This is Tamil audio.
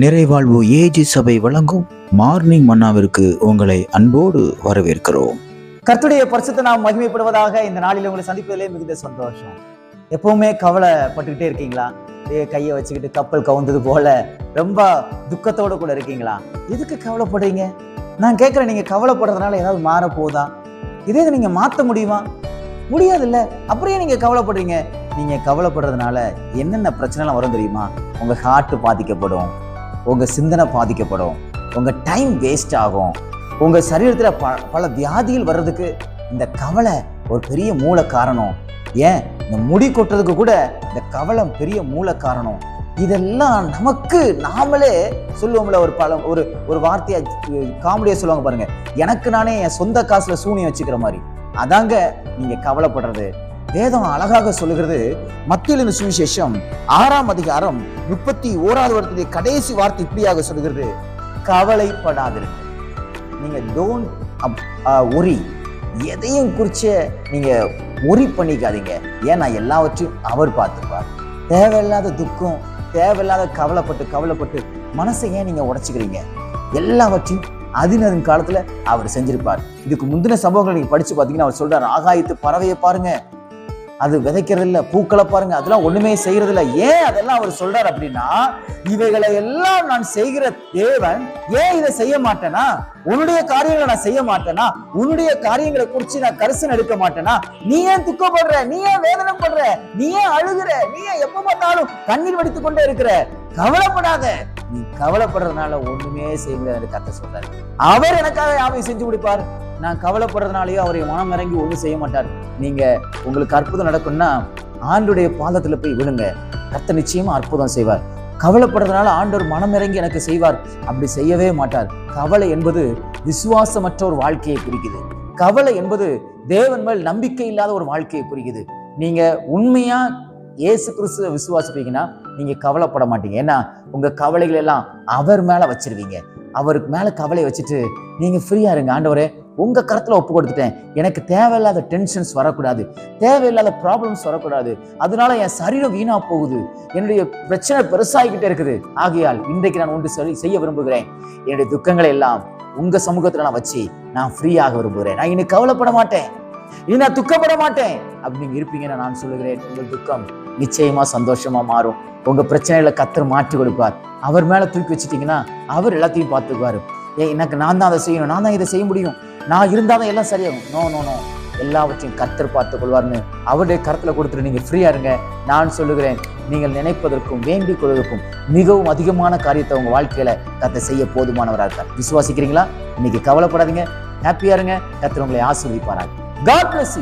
நிறைவாழ்வு ஏஜி சபை வழங்கும் மார்னிங் மன்னாவிற்கு உங்களை அன்போடு வரவேற்கிறோம். கர்த்துடைய பரிசுத்த நாம் மகிமைப்படுவதாக இந்த நாளில் உங்களை சந்திப்பதிலே மிகுந்த சந்தோஷம். எப்பவுமே கவலைப்பட்டுக்கிட்டே இருக்கீங்களா? கையை வச்சுக்கிட்டு கப்பல் கவுந்தது போல ரொம்ப துக்கத்தோடு கூட இருக்கீங்களா? எதுக்கு கவலைப்படுறீங்க? நான் கேட்குறேன் நீங்க கவலைப்படுறதுனால ஏதாவது மாற போதா இதே இதை நீங்க மாற்ற முடியுமா? முடியாதுல்ல. அப்படியே நீங்க கவலைப்படுறீங்க. நீங்க கவலைப்படுறதுனால என்னென்ன பிரச்சனைலாம் வரும் தெரியுமா? உங்க ஹார்ட் பாதிக்கப்படும். உங்கள் சிந்தனை பாதிக்கப்படும். உங்கள் டைம் வேஸ்ட் ஆகும். உங்கள் சரீரத்தில் ப பல வியாதிகள் வர்றதுக்கு இந்த கவலை ஒரு பெரிய மூல காரணம். ஏன்? இந்த முடி கொட்டுறதுக்கு கூட இந்த கவலை பெரிய மூல காரணம். இதெல்லாம் நமக்கு நாமளே சொல்லுவோம்ல ஒரு பல ஒரு ஒரு வார்த்தையாக காமெடியாக சொல்லுவாங்க பாருங்கள் எனக்கு நானே என் சொந்த காசில் சூனியம் வச்சுக்கிற மாதிரி. அதாங்க நீங்கள் கவலைப்படுறது. வேதம் அழகாக சொல்லுகிறது. மத்தியிலிருந்து சுவிசேஷம் ஆறாம் அதிகாரம் முப்பத்தி ஓராவது வருடத்துடைய கடைசி வார்த்தை இப்படியாக சொல்லுகிறது. கவலைப்படாதிருங்க நீங்க டோன்ட் ஒரி um, uh, எதையும் குறிச்ச நீங்க ஒரி பண்ணிக்காதீங்க. ஏன்னா எல்லாவற்றையும் அவர் பார்த்துப்பார் தேவையில்லாத துக்கம் தேவையில்லாத கவலைப்பட்டு கவலைப்பட்டு மனசை ஏன் நீங்க உடச்சிக்கிறீங்க? எல்லாவற்றையும் அதினரின் காலத்துல அவர் செஞ்சிருப்பார். இதுக்கு முந்தின சம்பவங்களை நீங்க படிச்சு பார்த்தீங்கன்னா அவர் சொல்றாரு ஆகாயத்து பறவையை பாருங்க. அது விதைக்கிறதில்ல பூக்களை பாருங்க அதெல்லாம் ஒண்ணுமே செய்யறது இல்லை ஏன் அதெல்லாம் அவர் சொல்றாரு அப்படின்னா இவைகளை எல்லாம் நான் செய்கிற தேவன் ஏன் இதை செய்ய மாட்டேனா? உன்னுடைய காரியங்களை நான் செய்ய மாட்டேனா? உன்னுடைய காரியங்களை குறிச்சு நான் கரிசன் எடுக்க மாட்டேனா? நீ ஏன் துக்கப்படுற? நீ ஏன் வேதனை படுற நீ ஏன் அழுகிற? நீ ஏன் எப்ப பார்த்தாலும் கண்ணீர் வடித்துக் கொண்டே இருக்கிற? கவலைப்படாத. நீ கவலைப்படுறதுனால ஒண்ணுமே செய்ய முடியாது கத்த சொல்றாரு. அவர் எனக்காக யாவையும் செஞ்சு கொடுப்பார் நான் கவலைப்படுறதுனாலேயோ அவரை மனம் இறங்கி ஒன்றும் செய்ய மாட்டார். நீங்கள் உங்களுக்கு அற்புதம் நடக்கும்னா ஆண்டுடைய பாதத்தில் போய் விடுங்க கத்த நிச்சயமாக அற்புதம் செய்வார். கவலைப்படுறதுனால ஆண்டவர் மனம் இறங்கி எனக்கு செய்வார். அப்படி செய்யவே மாட்டார். கவலை என்பது விசுவாசமற்ற ஒரு வாழ்க்கையை குறிக்குது. கவலை என்பது தேவன் மேல் நம்பிக்கை இல்லாத ஒரு வாழ்க்கையை குறிக்குது. நீங்க உண்மையா இயேசு கிறிஸ்துவ விசுவாசிப்பீங்கன்னா நீங்க கவலைப்பட மாட்டீங்க. ஏன்னா உங்க கவலைகள் எல்லாம் அவர் மேல வச்சிருவீங்க. அவருக்கு மேல கவலை வச்சுட்டு நீங்க ஃப்ரீயா இருங்க. ஆண்டவரே உங்க கருத்துல ஒப்பு கொடுத்துட்டேன். எனக்கு தேவையில்லாத டென்ஷன்ஸ் வரக்கூடாது. தேவையில்லாத ப்ராப்ளம்ஸ் வரக்கூடாது. அதனால என் சரீரம் வீணா போகுது. என்னுடைய பிரச்சனை பெருசாகிக்கிட்டே இருக்குது. ஆகையால் இன்றைக்கு நான் ஒன்று சொல்லி செய்ய விரும்புகிறேன். என்னுடைய துக்கங்களை எல்லாம் உங்க சமூகத்துல நான் வச்சு நான் ஃப்ரீயாக விரும்புகிறேன். நான் இனி கவலைப்பட மாட்டேன். இனி நான் துக்கப்பட மாட்டேன். அப்படின்னு நீங்க இருப்பீங்கன்னு நான் சொல்லுகிறேன். உங்கள் துக்கம் நிச்சயமா சந்தோஷமா மாறும். உங்க பிரச்சனைகளை கத்தர் மாற்றி கொடுப்பார். அவர் மேல தூக்கி வச்சிட்டீங்கன்னா அவர் எல்லாத்தையும் பார்த்துக்குவாரு. ஏ எனக்கு நான் தான் அதை செய்யணும். நான் தான் இதை செய்ய முடியும். நான் இருந்தால் தான் எல்லாம் சரியாகும். நோ நோ நோ எல்லாவற்றையும் கத்தர் பார்த்து கொள்வார்னு அவருடைய கருத்தில் கொடுத்துட்டு நீங்கள் ஃப்ரீயா இருங்க. நான் சொல்லுகிறேன். நீங்கள் நினைப்பதற்கும் வேண்டிக் கொள்வதற்கும் மிகவும் அதிகமான காரியத்தை உங்கள் வாழ்க்கையில் கத்தை செய்ய போதுமானவராக இருக்கார். விசுவாசிக்கிறீங்களா? இன்னைக்கு கவலைப்படாதீங்க. ஹாப்பியாக இருங்க. கத்தர் உங்களை ஆசீர்வதிப்பாராங்க காட் பிளஸ்